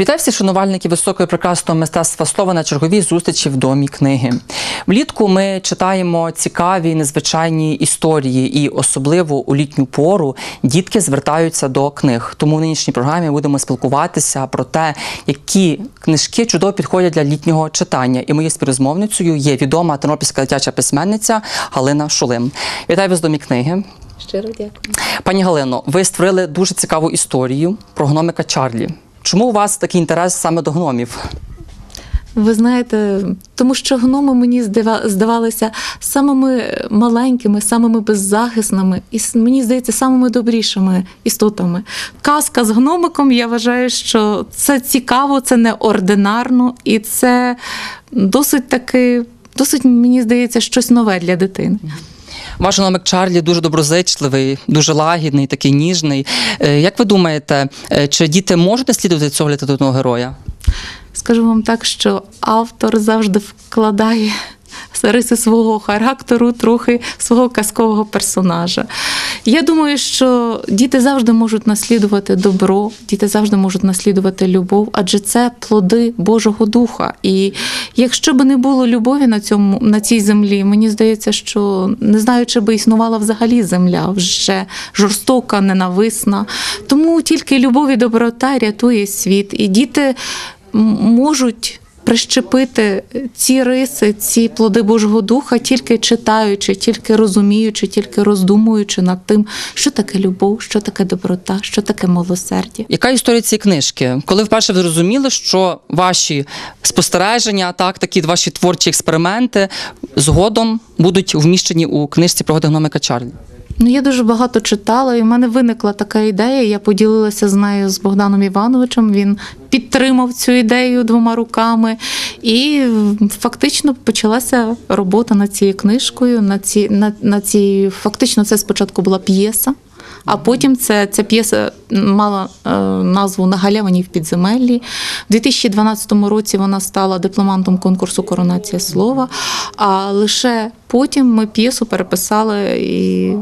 Вітаю всіх шанувальників високої прекрасного мистецтва слова на черговій зустрічі в домі книги. Влітку ми читаємо цікаві незвичайні історії, і особливо у літню пору дітки звертаються до книг. Тому в нинішній програмі будемо спілкуватися про те, які книжки чудово підходять для літнього читання. І моєю співрозмовницею є відома тернопільська дитяча письменниця Галина Шулим. Вітаю вас в домі книги. Щиро дякую. Пані Галино, ви створили дуже цікаву історію про гномика Чарлі. Чому у вас такий інтерес саме до гномів? Ви знаєте, тому що гноми мені здава- здавалися самими маленькими, самими беззахисними і мені здається, самими добрішими істотами. Казка з гномиком, я вважаю, що це цікаво, це неординарно і це досить таки, досить мені здається, щось нове для дитини. Ваш гномик Чарлі дуже доброзичливий, дуже лагідний, такий ніжний. Е, Як ви думаєте, е, чи діти можуть наслідувати цього літературного героя? Скажу вам так, що автор завжди вкладає риси свого характеру, трохи свого казкового персонажа. Я думаю, що діти завжди можуть наслідувати добро, діти завжди можуть наслідувати любов, адже це плоди Божого Духа. І якщо би не було любові на цьому на цій землі, мені здається, що не знаю, чи би існувала взагалі земля, вже жорстока, ненависна. Тому тільки любов і доброта рятує світ. І діти можуть прищепити ці риси, ці плоди Божого Духа, тільки читаючи, тільки розуміючи, тільки роздумуючи над тим, що таке любов, що таке доброта, що таке милосердя. Яка історія цієї книжки? Коли вперше ви зрозуміли, що ваші спостереження, так, такі ваші творчі експерименти згодом будуть вміщені у книжці пригоди гномика Чарлі? Ну, я дуже багато читала, і в мене виникла така ідея. Я поділилася з нею з Богданом Івановичем. Він підтримав цю ідею двома руками. І фактично почалася робота над цією книжкою. На ці, на, на ці, фактично, це спочатку була п'єса. А потім це, ця п'єса мала е, назву На галявині в підземеллі. У 2012 році вона стала дипломантом конкурсу Коронація слова. А лише потім ми п'єсу переписали і.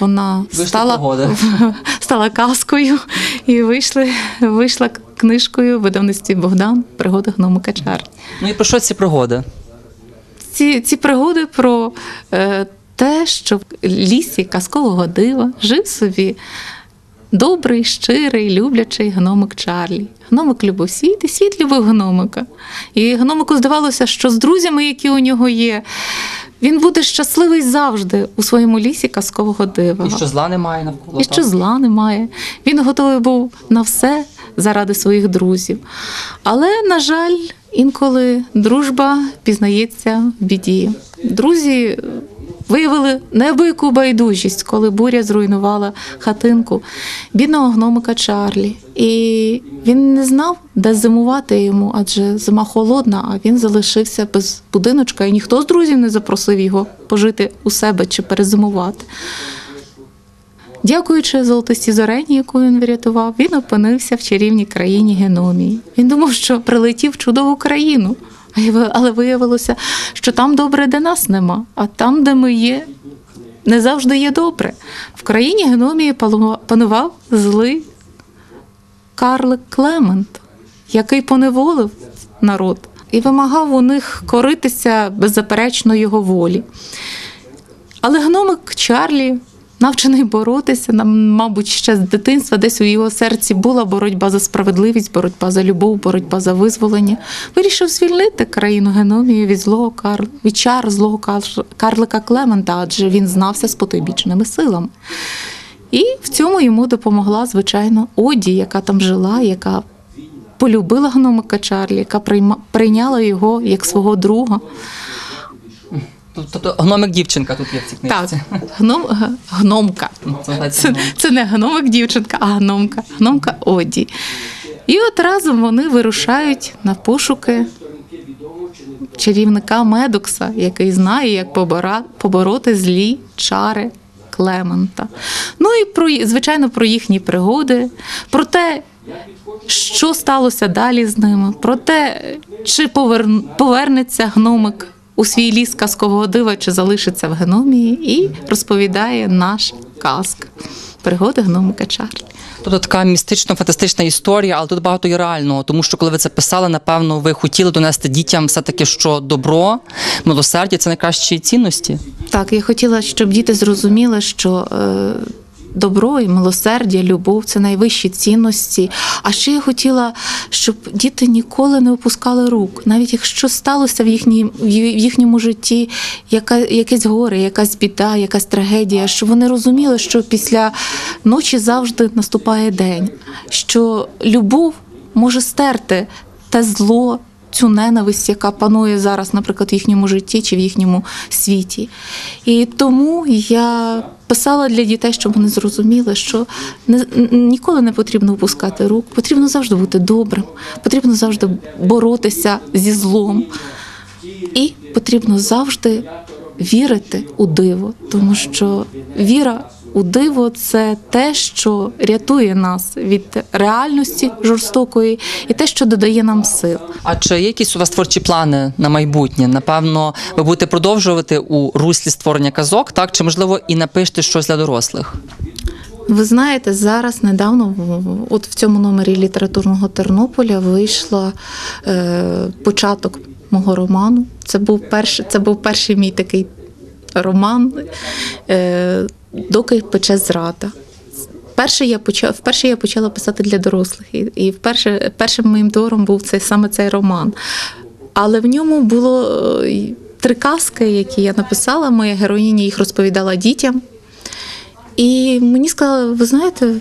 Вона стала, стала казкою і вийшли, вийшла книжкою в видавництві Богдан Пригоди гномика Чарлі. Ну і про що ці пригоди? Ці, ці пригоди про е, те, що в лісі казкового дива жив собі добрий, щирий, люблячий гномик Чарлі. Гномик любив світ, і світ любив гномика. І гномику здавалося, що з друзями, які у нього є, він буде щасливий завжди у своєму лісі казкового дива. І що зла немає навколо? І що зла немає. Він готовий був на все заради своїх друзів. Але, на жаль, інколи дружба пізнається в біді. Друзі виявили неабияку байдужість, коли буря зруйнувала хатинку бідного гномика Чарлі. І він не знав, де зимувати йому, адже зима холодна, а він залишився без будиночка, і ніхто з друзів не запросив його пожити у себе чи перезимувати. Дякуючи золотості зорені, яку він врятував, він опинився в чарівній країні Геномії. Він думав, що прилетів в чудову країну, але виявилося, що там добре, де нас нема, а там, де ми є, не завжди є добре. В країні Геномії панував злий карлик Клемент, який поневолив народ і вимагав у них коритися беззаперечно його волі. Але гномик Чарлі, навчений боротися, нам, мабуть, ще з дитинства, десь у його серці була боротьба за справедливість, боротьба за любов, боротьба за визволення. Вирішив звільнити країну Геномію від злого кар... від чар злого кар- карлика Клемента, адже він знався з потойбічними силами. І в цьому йому допомогла, звичайно, Оді, яка там жила, яка полюбила гномика Чарлі, яка прийма... прийняла його як свого друга. Тобто гномик дівчинка тут є в цій Так, гном, гномка. Ну, це Це, не гномик дівчинка, а гномка. Гномка Оді. І от разом вони вирушають на пошуки чарівника Медокса, який знає, як побороти злі чари Клемента. Ну і про, звичайно, про їхні пригоди, про те, що сталося далі з ними, про те, чи повер- повернеться гномик у свій ліс казкового дива, чи залишиться в геномії, і розповідає наш казка. Пригоди гномика Чарлі. Тобто така містично-фантастична історія, але тут багато і реального, тому що коли ви це писали, напевно, ви хотіли донести дітям все-таки, що добро, милосердя це найкращі цінності. Так, я хотіла, щоб діти зрозуміли, що е, добро і милосердя, любов це найвищі цінності. А ще я хотіла, щоб діти ніколи не опускали рук, навіть якщо сталося в, їхній, в їхньому житті яка, якесь горе, якась біда, якась трагедія, щоб вони розуміли, що після ночі завжди наступає день, що любов може стерти те зло, цю ненависть, яка панує зараз, наприклад, в їхньому житті чи в їхньому світі. І тому я писала для дітей, щоб вони зрозуміли, що не, ніколи не потрібно опускати рук, потрібно завжди бути добрим, потрібно завжди боротися зі злом. І потрібно завжди вірити у диво, тому що віра у диво це те, що рятує нас від реальності жорстокої, і те, що додає нам сил. А чи є якісь у вас творчі плани на майбутнє? Напевно, ви будете продовжувати у руслі створення казок, так чи можливо і напишете щось для дорослих? Ви знаєте, зараз недавно, от в цьому номері літературного Тернополя вийшла е, початок мого роману. Це був перший, це був перший мій такий роман, е, доки пече зрада. Перше я почала, вперше я почала писати для дорослих, і, і вперше, першим моїм твором був цей, саме цей роман. Але в ньому було е, три казки, які я написала. Моя героїня їх розповідала дітям. І мені сказали, ви знаєте,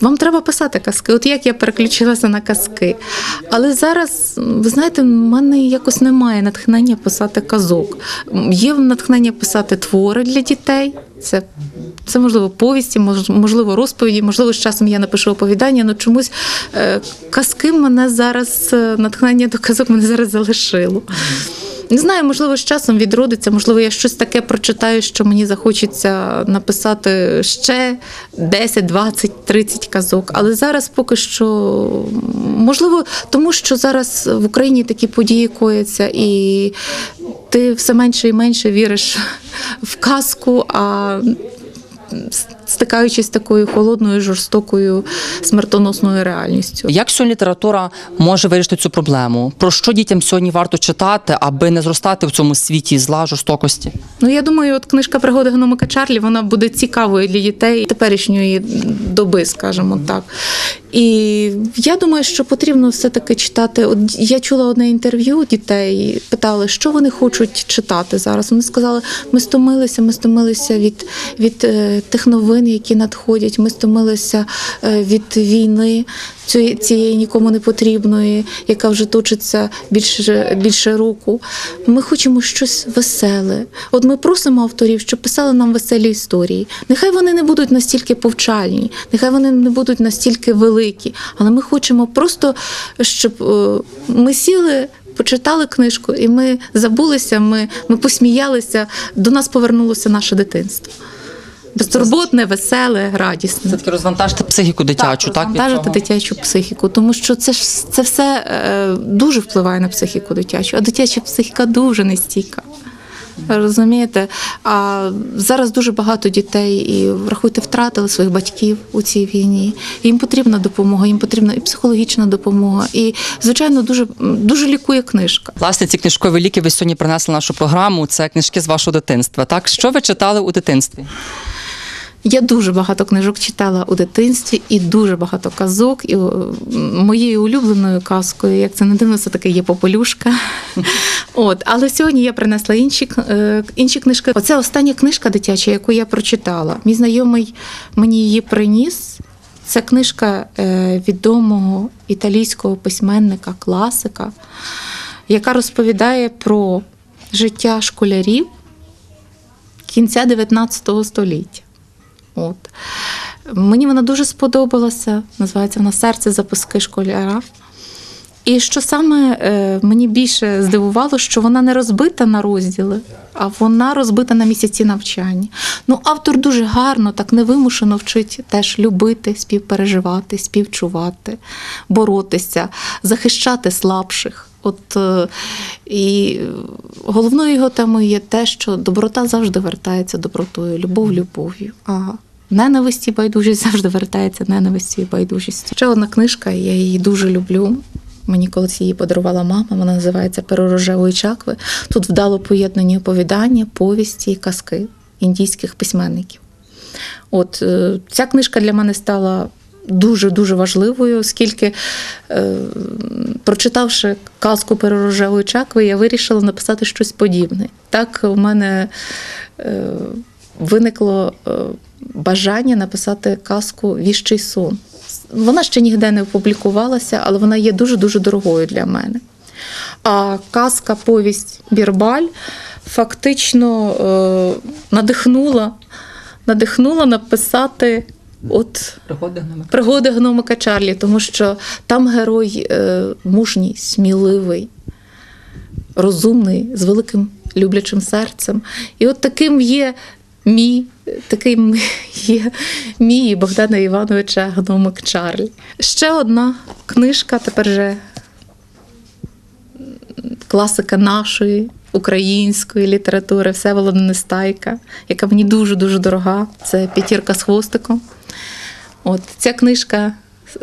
вам треба писати казки. От як я переключилася на казки. Але зараз, ви знаєте, в мене якось немає натхнення писати казок. Є натхнення писати твори для дітей. Це, це можливо повісті, можливо, розповіді, можливо, з часом я напишу оповідання, але чомусь е, казки мене зараз, е, натхнення до казок мене зараз залишило. Не знаю, можливо, з часом відродиться, можливо, я щось таке прочитаю, що мені захочеться написати ще 10, 20, 30 казок. Але зараз поки що, можливо, тому що зараз в Україні такі події кояться, і ти все менше і менше віриш в казку, а стикаючись з такою холодною, жорстокою, смертоносною реальністю. Як сьогодні література може вирішити цю проблему? Про що дітям сьогодні варто читати, аби не зростати в цьому світі зла, жорстокості? Ну я думаю, от книжка пригоди гномика Чарлі вона буде цікавою для дітей теперішньої доби, скажімо так. І я думаю, що потрібно все-таки читати. От я чула одне інтерв'ю дітей, питали, що вони хочуть читати зараз. Вони сказали, ми стомилися, ми стомилися від, від е, тих новин, які надходять. Ми стомилися е, від війни цієї, цієї нікому не потрібної, яка вже точиться більше, більше року. Ми хочемо щось веселе. От ми просимо авторів, щоб писали нам веселі історії. Нехай вони не будуть настільки повчальні, нехай вони не будуть настільки великі, але ми хочемо просто, щоб е, ми сіли. Почитали книжку, і ми забулися, ми, ми посміялися, до нас повернулося наше дитинство. Безтурботне, веселе, радісне. Це таки розвантажити психіку дитячу, так? Розвантажити цього? дитячу психіку, тому що це ж це все е, дуже впливає на психіку дитячу, а дитяча психіка дуже нестійка. Розумієте? А зараз дуже багато дітей і врахуйте, втратили своїх батьків у цій війні. Їм потрібна допомога, їм потрібна і психологічна допомога. І, звичайно, дуже, дуже лікує книжка. Власне, ці книжкові ліки ви сьогодні принесли нашу програму. Це книжки з вашого дитинства. Так, що ви читали у дитинстві? Я дуже багато книжок читала у дитинстві і дуже багато казок. І моєю улюбленою казкою, як це не дивно, все таки є Попелюшка. От, але сьогодні я принесла інші, е, інші книжки. Оце остання книжка дитяча, яку я прочитала. Мій знайомий мені її приніс. Це книжка е, відомого італійського письменника, класика, яка розповідає про життя школярів кінця 19 століття. От. Мені вона дуже сподобалася. Називається вона Серце записки школяра. І що саме е, мені більше здивувало, що вона не розбита на розділи, а вона розбита на місяці навчання. Ну, автор дуже гарно, так невимушено вчить теж любити, співпереживати, співчувати, боротися, захищати слабших. От е, і головною його темою є те, що доброта завжди вертається добротою, любов любов'ю. А ненависті байдужість завжди вертається ненависті і байдужістю. Ще одна книжка, я її дуже люблю. Мені колись її подарувала мама, вона називається Перо рожевої чакви. Тут вдало поєднані оповідання, повісті і казки індійських письменників. От е, ця книжка для мене стала дуже дуже важливою, оскільки, е, прочитавши казку «Перо рожевої чакви, я вирішила написати щось подібне. Так у мене е, виникло е, бажання написати казку Віщий сон. Вона ще ніде не опублікувалася, але вона є дуже дуже дорогою для мене. А казка повість Бірбаль фактично е, надихнула, надихнула написати от Приходи гноми. пригоди гномика Чарлі, тому що там герой е, мужній, сміливий, розумний, з великим люблячим серцем. І от таким є мій, таким є мій Богдана Івановича гномик Чарлі. Ще одна книжка, тепер вже класика нашої української літератури Всеволода Нестайка, яка мені дуже-дуже дорога. Це п'ятірка з хвостиком. От ця книжка,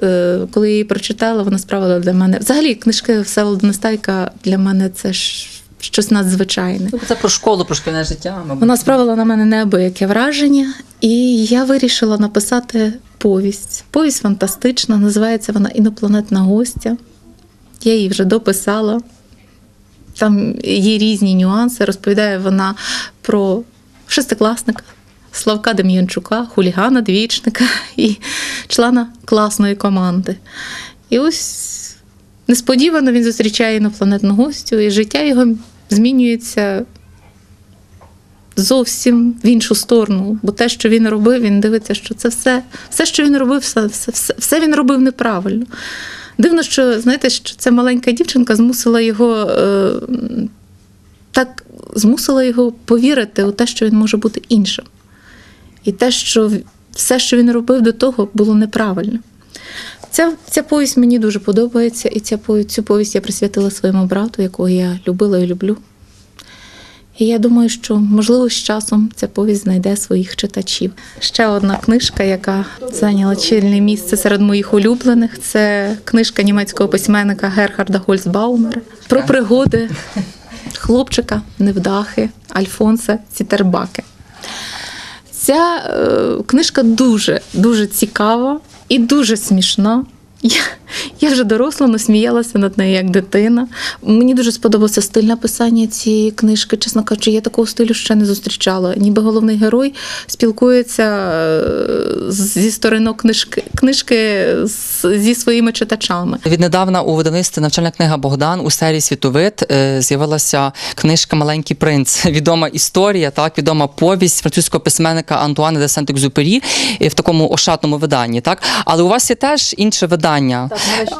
е, коли я її прочитала, вона справила для мене. Взагалі, книжки Всеволода Нестайка для мене це ж щось надзвичайне. Ну, Це про школу, про шкільне життя. мабуть. Вона справила на мене неабияке враження, і я вирішила написати повість. Повість фантастична, називається вона Інопланетна гостя. Я її вже дописала. Там є різні нюанси. Розповідає вона про шестикласника Славка Дем'янчука, хулігана, двічника і члена класної команди. І ось несподівано він зустрічає інопланетну гостю, і життя його змінюється зовсім в іншу сторону. Бо те, що він робив, він дивиться, що це все, все що він робив, все, все, все, він робив неправильно. Дивно, що знаєте, що ця маленька дівчинка змусила його е, так змусила його повірити у те, що він може бути іншим. І те, що все, що він робив до того, було неправильно. Ця, ця повість мені дуже подобається, і ця, цю повість я присвятила своєму брату, якого я любила і люблю. І я думаю, що можливо з часом ця повість знайде своїх читачів. Ще одна книжка, яка зайняла чільне місце серед моїх улюблених, це книжка німецького письменника Герхарда Гольцбаумера про пригоди хлопчика, невдахи Альфонса Цітербаке. Ця е, книжка дуже дуже цікава і дуже смішно. Я, я вже доросла, але сміялася над нею як дитина. Мені дуже сподобався стиль написання цієї книжки. Чесно кажучи, я такого стилю ще не зустрічала. Ніби головний герой спілкується е, зі сторінок книжки, книжки зі своїми читачами. Віднедавна у видавництві навчальна книга Богдан у серії Світовид е, з'явилася книжка Маленький принц. Відома історія, так відома повість французького письменника Антуана де Сент-Екзюпері е, в такому ошатному виданні. Так, але у вас є теж інше видання.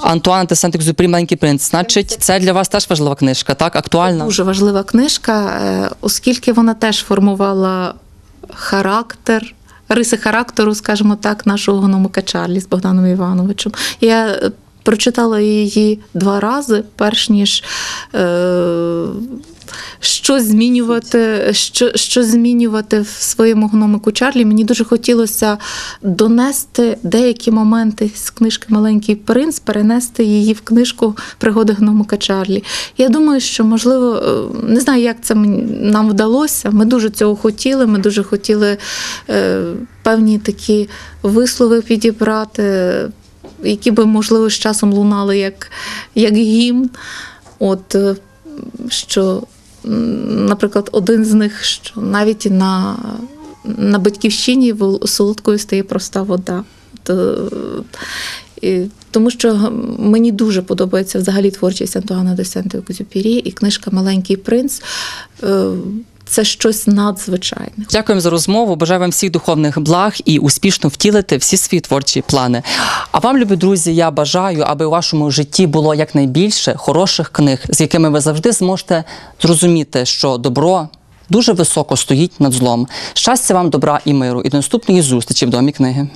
Антуана де Сент-Екзюпері Маленький принц. Значить, це для вас теж важлива книжка, так актуальна. Дуже важлива книжка, е, оскільки вона теж формувала характер. Риси характеру, скажімо так, нашого гномика Чарлі з Богданом Івановичем. Я е, прочитала її два рази, перш ніж е, що змінювати, що, що змінювати в своєму гномику Чарлі. Мені дуже хотілося донести деякі моменти з книжки Маленький принц, перенести її в книжку Пригоди гномика Чарлі. Я думаю, що можливо, е, не знаю, як це нам вдалося. Ми дуже цього хотіли. Ми дуже хотіли е, певні такі вислови підібрати, які би, можливо, з часом лунали як, як гімн. От, е, що, наприклад, один з них, що навіть на, на батьківщині солодкою стає проста вода. Е, і, тому що мені дуже подобається взагалі творчість Антуана де Сенте Кузюпірі і книжка Маленький принц. Е, це щось надзвичайне. Дякуємо за розмову. Бажаю вам всіх духовних благ і успішно втілити всі свої творчі плани. А вам, любі друзі, я бажаю, аби у вашому житті було якнайбільше хороших книг, з якими ви завжди зможете зрозуміти, що добро дуже високо стоїть над злом. Щастя вам, добра і миру. І до наступної зустрічі в домі книги.